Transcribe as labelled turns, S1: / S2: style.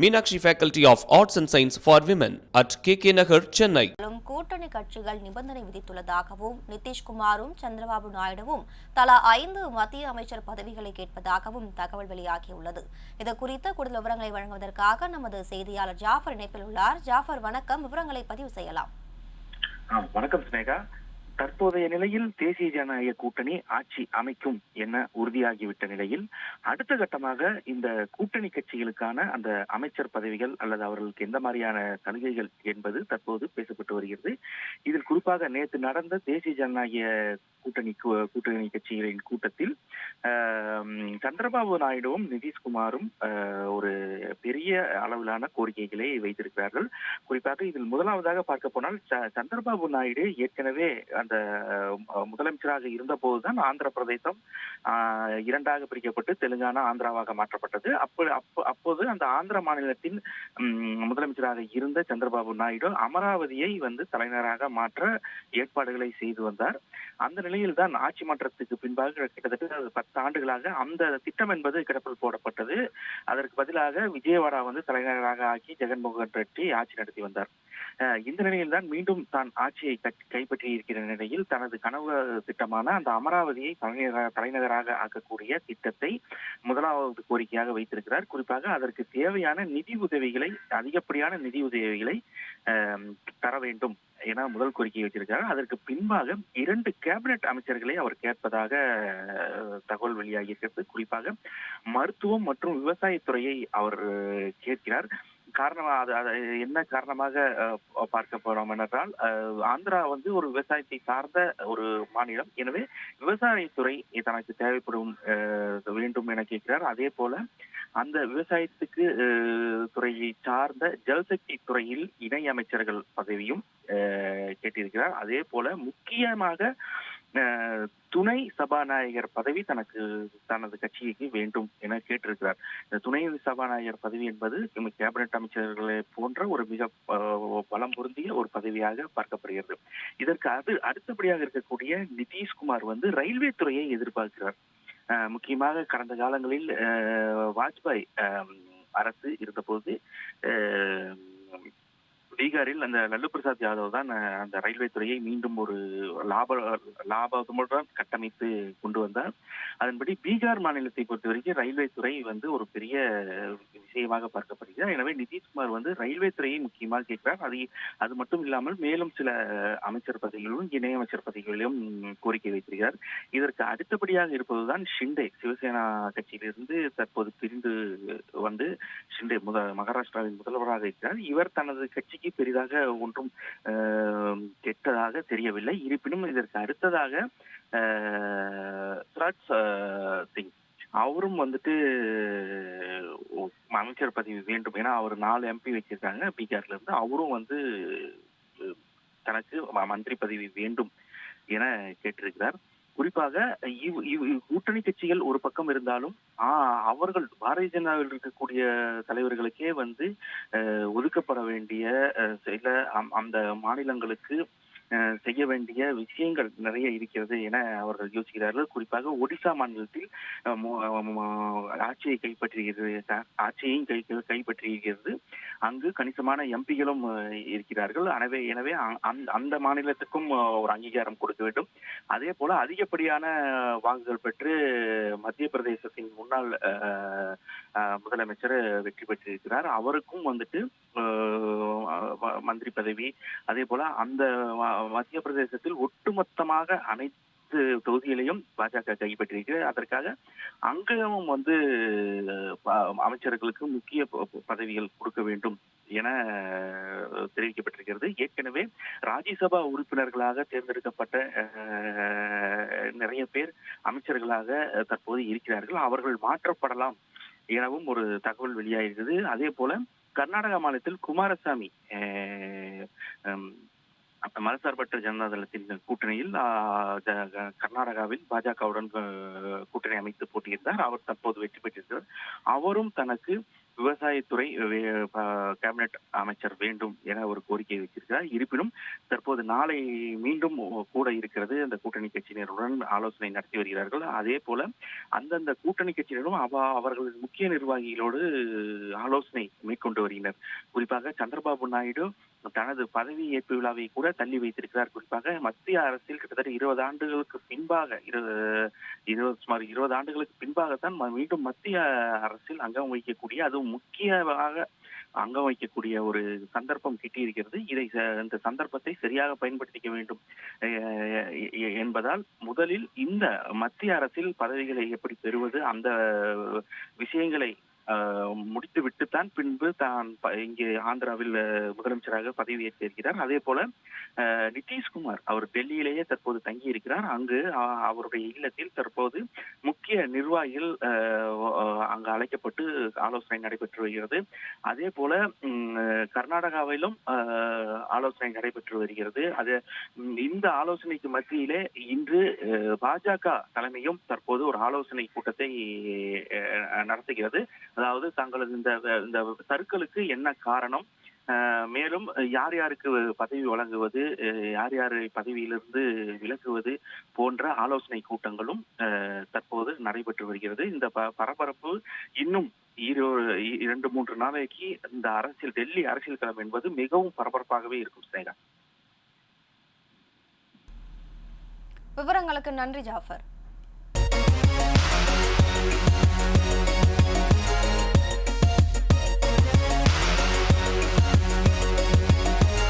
S1: Meenakshi Faculty of Arts and Science for Women at KK Nagar, Chennai.
S2: லும் கூட்டணி கட்சிகள் நிபந்தனை விதித்துள்ளதாகவும் நிதிஷ்குமாரும் சந்திரபாபு நாயுடுவும் தலா ஐந்து மத்திய அமைச்சர் பதவிகளை கேட்பதாகவும் தகவல் வெளியாகியுள்ளது. இது குறித்த கூடுதல் விவரங்களை வழங்குவதற்காக நமது செய்தியாளர் ஜாஃபர் இணைப்பில் உள்ளார். ஜாஃபர் வணக்கம். விவரங்களை பதிவு செய்யலாம்.
S3: வணக்கம் சினேகா. தற்போதைய நிலையில் தேசிய ஜனநாயக கூட்டணி ஆட்சி அமைக்கும் என உறுதியாகிவிட்ட நிலையில் அடுத்த கட்டமாக இந்த கூட்டணி கட்சிகளுக்கான அந்த அமைச்சர் பதவிகள் அல்லது அவர்களுக்கு எந்த மாதிரியான சலுகைகள் என்பது தற்போது பேசப்பட்டு வருகிறது. இதில் குறிப்பாக நேற்று நடந்த தேசிய ஜனநாயக கூட்டணி கூட்டணி கட்சிகளின் கூட்டத்தில் சந்திரபாபு நாயுடுவும் நிதிஷ்குமாரும் ஒரு பெரிய அளவிலான கோரிக்கைகளை வைத்திருக்கிறார்கள். குறிப்பாக இதில் முதலாவதாக பார்க்க போனால் ச- சந்திரபாபு நாயுடு ஏற்கனவே அந்த முதலமைச்சராக இருந்த போதுதான் ஆந்திர பிரதேசம் இரண்டாக பிரிக்கப்பட்டு தெலுங்கானா ஆந்திராவாக மாற்றப்பட்டது. அப்போ அப்போ அப்போது அந்த ஆந்திர மாநிலத்தின் முதலமைச்சராக இருந்த சந்திரபாபு நாயுடு அமராவதியை வந்து தலைநகராக மாற்ற ஏற்பாடுகளை செய்து வந்தார். அந்த நிலையில் தான் ஆட்சி மாற்றத்துக்கு பின்பாக கிட்டத்தட்ட பத்து ஆண்டுகளாக அந்த திட்டம் என்பது கிடப்பில் போடப்பட்டது. அதற்கு பதிலாக விஜயவாடா வந்து தலைநகராக ஆக்கி ஜெகன்மோகன் ரெட்டி ஆட்சி நடத்தி வந்தார். இந்த நிலையில் தான் மீண்டும் தான் ஆட்சியை கட்- கைப்பற்றி இருக்கிற நிலையில் தனது கனவு திட்டமான அந்த அமராவதியை தலைநகர தலைநகராக ஆக்கக்கூடிய திட்டத்தை முதலாவது கோரிக்கையாக வைத்திருக்கிறார். குறிப்பாக அதற்கு தேவையான நிதி உதவிகளை அதிகப்படியான நிதி உதவிகளை தர வேண்டும் என முதல் கோரிக்கை வைத்திருக்கிறார். அதற்கு பின்பாக இரண்டு கேபினெட் அமைச்சர்களை அவர் கேட்பதாக தகவல் தகவல் வெளியாகியிருக்கிறது குறிப்பாக மருத்துவம் மற்றும் விவசாயத்துறையை அவர் கேட்கிறார். காரணம் அது என்ன காரணமாக அஹ், பார்க்க போறோம் என்றால் அஹ், ஆந்திரா வந்து ஒரு விவசாயத்தை சார்ந்த ஒரு மாநிலம். எனவே விவசாயத்துறை தனக்கு தேவைப்படும் அஹ், வேண்டும் என கேட்கிறார். அதே போல அந்த விவசாயத்துக்கு துறையை சார்ந்த ஜல்சக்தி துறையில் இணை அமைச்சர்கள் பதவியும் அஹ், கேட்டிருக்கிறார். அதே போல முக்கியமாக துணை சபாநாயகர் பதவி தனக்கு தனது கட்சிக்கு வேண்டும் என கேட்டிருக்கிறார். இந்த துணை சபாநாயகர் பதவி என்பது கேபினெட் அமைச்சர்களை போன்ற ஒரு மிக பலம் பொருந்திய ஒரு பதவியாக பார்க்கப்படுகிறது. இதற்கு அது அடுத்தபடியாக இருக்கக்கூடிய நிதிஷ்குமார் வந்து ரயில்வே துறையை எதிர்பார்க்கிறார். முக்கியமாக கடந்த காலங்களில் வாஜ்பாய் அரசு இருந்தபோது பீகாரில் அந்த லல்லு பிரசாத் யாதவ் தான் அந்த ரயில்வே துறையை மீண்டும் ஒரு லாப லாபமுடன் கட்டமைத்து கொண்டு வந்தார். அதன்படி பீகார் மாநிலத்தை பொறுத்த வரைக்கும் ரயில்வே துறை வந்து ஒரு பெரிய விஷயமாக பார்க்கப்படுகிறது. எனவே நிதிஷ்குமார் வந்து ரயில்வே துறையை முக்கியமாக கேட்கிறார். அது அது மட்டும் இல்லாமல் மேலும் சில அமைச்சர் பதவிகளிலும் இணையமைச்சர் பதவிகளிலும் கோரிக்கை வைத்திருக்கிறார். இதற்கு அடுத்தபடியாக இருப்பதுதான் ஷிண்டே. சிவசேனா கட்சியிலிருந்து தற்போது பிரிந்து வந்து ஷிண்டே முத மகாராஷ்டிராவின் முதல்வராக இருக்கிறார். இவர் தனது கட்சிக்கு பெரிதாக ஒன்றும் கெட்டதாக தெரியவில்லை. இருப்பினும் இதற்கு அடுத்ததாக அஹ், சிங் அவரும் வந்துட்டு அமைச்சர் பதவி வேண்டும் ஏன்னா அவர் நாலு எம்பி வச்சிருக்காங்க. பீகார்ல இருந்து அவரும் வந்து தனக்கு மந்திரி பதவி வேண்டும் என கேட்டிருக்கிறார். குறிப்பாக இவ்- இவ்- இவ் கூட்டணி கட்சிகள் ஒரு பக்கம் இருந்தாலும் அவர்கள் பாரதிய ஜனதாவில் இருக்கக்கூடிய தலைவர்களுக்கே வந்து அஹ், ஒதுக்கப்பட வேண்டிய அஹ், சில அம்- அந்த மாநிலங்களுக்கு செய்ய வேண்டிய விஷயங்கள் நிறைய இருக்கிறது என அவர்கள் யோசிக்கிறார்கள். குறிப்பாக ஒடிசா மாநிலத்தில் ஆட்சியை கைப்பற்றுகிறது ஆட்சியையும் கை கைப்பற்றியிருக்கிறது அங்கு கணிசமான எம்பிகளும் இருக்கிறார்கள். எனவே எனவே அந்த- அந்த மாநிலத்துக்கும் ஒரு அங்கீகாரம் கொடுக்க வேண்டும். அதே போல அதிகப்படியான வாக்குகள் பெற்று மத்திய பிரதேசத்தின் முன்னாள் முதலமைச்சர் வெற்றி பெற்றிருக்கிறார். அவருக்கும் வந்துட்டு மந்திரி பதவி அதே போல அந்த மத்திய பிரதேசத்தில் ஒட்டுமொத்தமாக அனைத்து தொகுதிகளையும் பாஜக கைப்பற்றியிருக்கிறது. அதற்காக அங்கமும் வந்து ப- அமைச்சர்களுக்கு முக்கிய ப- பதவிகள் கொடுக்க வேண்டும் என தெரிவிக்கப்பட்டிருக்கிறது. ஏற்கனவே ராஜ்யசபா உறுப்பினர்களாக தேர்ந்தெடுக்கப்பட்ட நிறைய பேர் அமைச்சர்களாக தற்போது இருக்கிறார்கள். அவர்கள் மாற்றப்படலாம் எனவும் ஒரு தகவல் வெளியாகிறது அதே போல கர்நாடக மாநிலத்தில் குமாரசாமி மதசார்பற்ற ஜனதா தளத்தின் கூட்டணியில் கர்நாடகாவில் பாஜகவுடன் கூட்டணி அமைத்து போட்டியிருந்தார் அவர் தற்போது வெற்றி பெற்றிருக்கிறார். அவரும் தனக்கு விவசாயத்துறை கேபினெட் அமைச்சர் வேண்டும் என ஒரு கோரிக்கை வைத்திருக்கிறார். இருப்பினும் தற்போது நாளை மீண்டும் கூட இருக்கிறது அந்த கூட்டணி கட்சியினருடன் ஆலோசனை நடத்தி வருகிறார்கள். அதே போல அந்தந்த கூட்டணி கட்சியினரும் அவ அவர்களது முக்கிய நிர்வாகிகளோடு ஆலோசனை மேற்கொண்டு வருகின்றனர். குறிப்பாக சந்திரபாபு நாயுடு தனது பதவி ஏற்பு விழாவை கூட தள்ளி வைத்திருக்கிறார். குறிப்பாக மத்திய அரசில் கிட்டத்தட்ட இருபது ஆண்டுகளுக்கு பின்பாக இருபது சுமார் இருபது ஆண்டுகளுக்கு பின்பாகத்தான் மீண்டும் மத்திய அரசில் அங்கம் வகிக்கக்கூடிய அதுவும் முக்கியமாக அங்கம் வகிக்கக்கூடிய ஒரு சந்தர்ப்பம் கிட்டியிருக்கிறது. இதை ச- இந்த சந்தர்ப்பத்தை சரியாக பயன்படுத்திக்க வேண்டும். என்பதால் முதலில் இந்த மத்திய அரசில் பதவிகளை எப்படி பெறுவது அந்த விஷயங்களை முடித்துவிட்டுத்தான் பின்பு தான் இங்கே ஆந்திராவில் முதலமைச்சராக பதவியேற்க இருக்கிறார். அதே போல நிதிஷ்குமார் அவர் டெல்லியிலேயே தற்போது தங்கி இருக்கிறார் அங்கு அவருடைய இல்லத்தில் தற்போது முக்கிய நிர்வாகிகள் அங்கு அழைக்கப்பட்டு ஆலோசனை நடைபெற்று வருகிறது. அதே போல கர்நாடகாவிலும் ஆலோசனை நடைபெற்று வருகிறது. அது இந்த ஆலோசனைக்கு மத்தியிலே இன்று பாஜக தலைமையும் தற்போது ஒரு ஆலோசனை கூட்டத்தை நடத்துகிறது. அதாவது தங்களது இந்த இந்த சறுக்கலுக்கு என்ன காரணம்? மேலும் யார் யாருக்கு பதவி வழங்குவது யார் யார் பதவியிலிருந்து விலக்குவது போன்ற ஆலோசனை கூட்டங்களும் தற்போது நடைபெற்று வருகிறது. இந்த பரபரப்பு இன்னும் இரண்டு மூன்று நாளைக்கு இந்த அரசியல் டெல்லி அரசியல் களம் என்பது மிகவும் பரபரப்பாகவே இருக்கும் ஸ்னேகா.
S2: விவரங்களுக்கு நன்றி ஜாஃபர்.